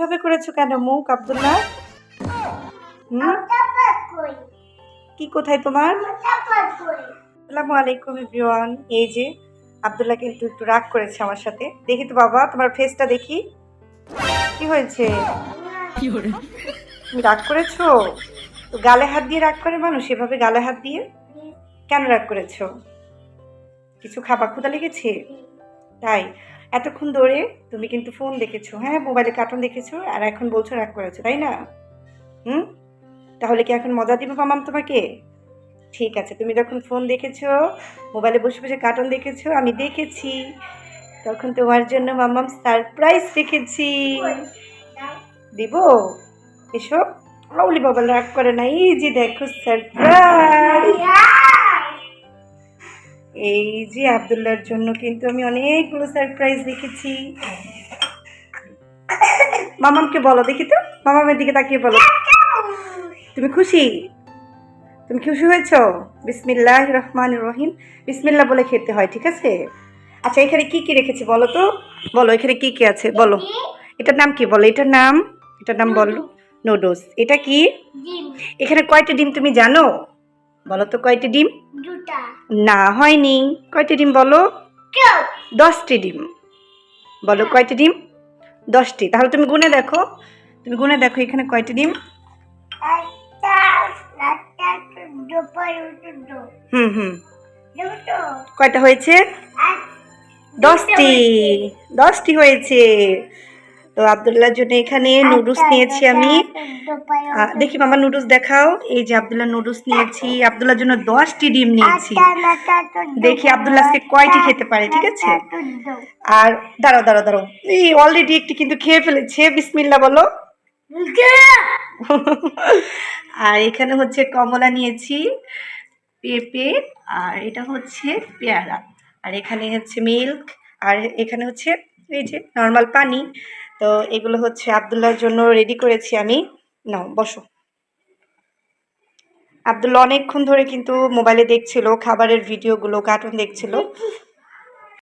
এভাবে করেছ কেন মুখ আব্দুল্লাহ? হুম? কি কোথায় তোমার? আসসালামু আলাইকুম এভরিওয়ান। এই যে আব্দুল্লাহ কিন্তু একটু রাগ করেছে আমার সাথে। দেখি তো বাবা তোমার ফেসটা দেখি। কি হয়েছে? তুমি রাগ করেছ? তো গালে হাত দিয়ে রাগ করে মানুষ? এভাবে গালে হাত দিয়ে? কেন রাগ করেছ? কিছু খাবার ক্ষুদা লেগেছে? তাই। এতক্ষণ ধরে তুমি কিন্তু ফোন দেখেছ হ্যাঁ? মোবাইলে কার্টুন দেখেছ আর এখন বলছো রাগ করেছ, তাই না? হুম? তাহলে কি এখন মজা দিব মামাম তোমাকে? ঠিক আছে, তুমি যখন ফোন দেখেছ মোবাইলে বসে বসে কার্টুন দেখেছ, আমি দেখেছি। তখন তোমার জন্য মামাম সারপ্রাইজ রেখেছি দিব? এসো। আউলি বাবা রাগ করে না, এই যে দেখো সারপ্রাইজ এই যে আবদুল্লার জন্য কিন্তু আমি অনেকগুলো সারপ্রাইজ দেখেছি। মামামকে বলো দেখি তো। মামামের দিকে তাকিয়ে বলো। তুমি খুশি? তুমি খুশি হয়েছ? বিসমিল্লাহ রহমান রহিম। বিসমিল্লাহ বলে খেতে হয় ঠিক আছে? আচ্ছা এখানে কি কি রেখেছি বলো তো? বলো এখানে কি কি আছে? বলো। এটার নাম কি বলো? এটার নাম এটার নাম বলো। নুডলস এটা কি? এখানে কয়টা ডিম তুমি জানো? বলো তো কয়টি ডিম? না হয়নি। কয়টি ডিম বলো? দশটি ডিম। বলো কয়টি ডিম? দশটি। তাহলে তুমি গুনে দেখো। তুমি গুনে দেখো এখানে কয়টি ডিম? হুম হুম। কয়টা হয়েছে? দশটি। দশটি হয়েছে। তো আবদুল্লাহর জন্য এখানে নুডলস নিয়েছি আমি। দেখি মামা নুডলস দেখাও। এই যে আবদুল্লাহ নুডলস নিয়েছি আবদুল্লাহর জন্য দশটি ডিম নিয়েছি। দেখি আব্দুল্লাহ আজকে কয়টি খেতে পারে ঠিক আছে? আর দাঁড়াও দাঁড়াও দাঁড়াও। এই অলরেডি একটি কিন্তু খেয়ে ফেলেছে বিসমিল্লা বলো। আর এখানে হচ্ছে কমলা নিয়েছি পেঁপে আর এটা হচ্ছে পেয়ারা। আর এখানে হচ্ছে মিল্ক আর এখানে হচ্ছে এই যে নর্মাল পানি, তো এগুলো হচ্ছে আবদুল্লার জন্য রেডি করেছি আমি। নাও, বসো। আবদুল্লা অনেকক্ষণ ধরে কিন্তু মোবাইলে দেখছিল, খাবারের ভিডিওগুলো কার্টুন দেখছিল।